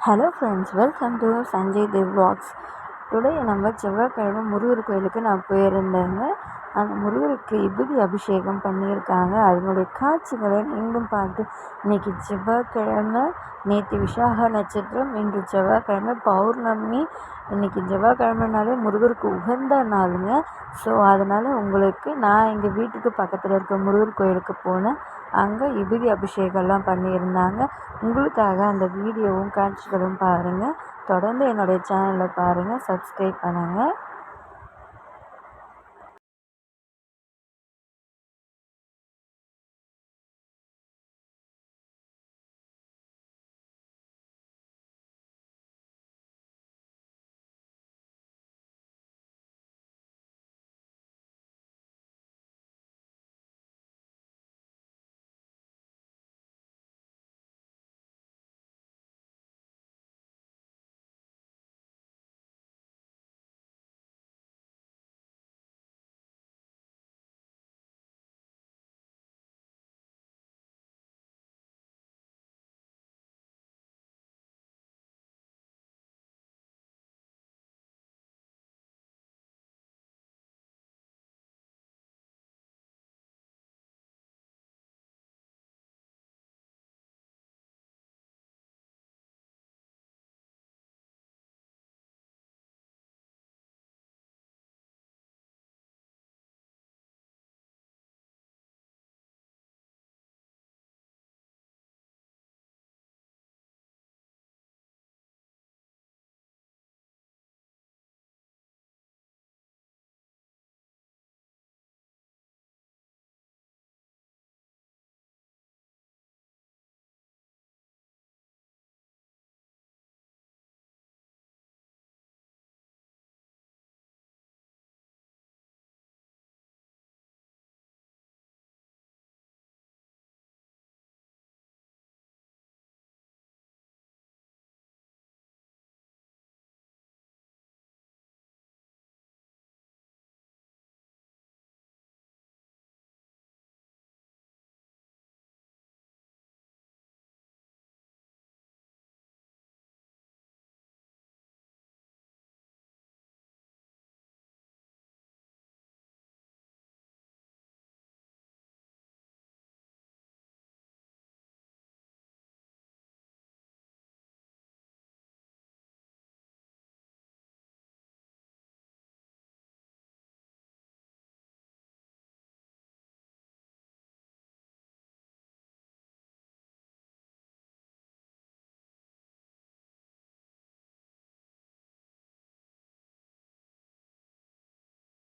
hello friends welcome to Sanjay Dev vlogs Today நம்ம செவ்வாய்க்கிழமை முருகர் கோயிலுக்கு நான் போயிருந்தேங்க. அந்த முருகருக்கு விபூதி அபிஷேகம் பண்ணியிருக்காங்க. அதனுடைய காட்சிகளை நீங்களும் பார்த்து இன்னைக்கு செவ்வாய்க்கிழமை நேற்று விசாக நட்சத்திரம் இன்று செவ்வாய்க்கிழமை பௌர்ணமி. இன்னைக்கு செவ்வாய்க்கிழமைனாலே முருகருக்கு உகந்த நாளுங்க. ஸோ அதனால் உங்களுக்கு நான் எங்கள் வீட்டுக்கு பக்கத்தில் இருக்க முருகர் கோயிலுக்கு போனேன். அங்கே விபூதி அபிஷேகம்லாம் பண்ணியிருந்தாங்க. உங்களுக்காக அந்த வீடியோவும் காட்சிகளும் பாருங்கள் தொடர்ந்து என்னுடைய சேனலை பாருங்கள் சப்ஸ்கிரைப் பண்ணுங்கள்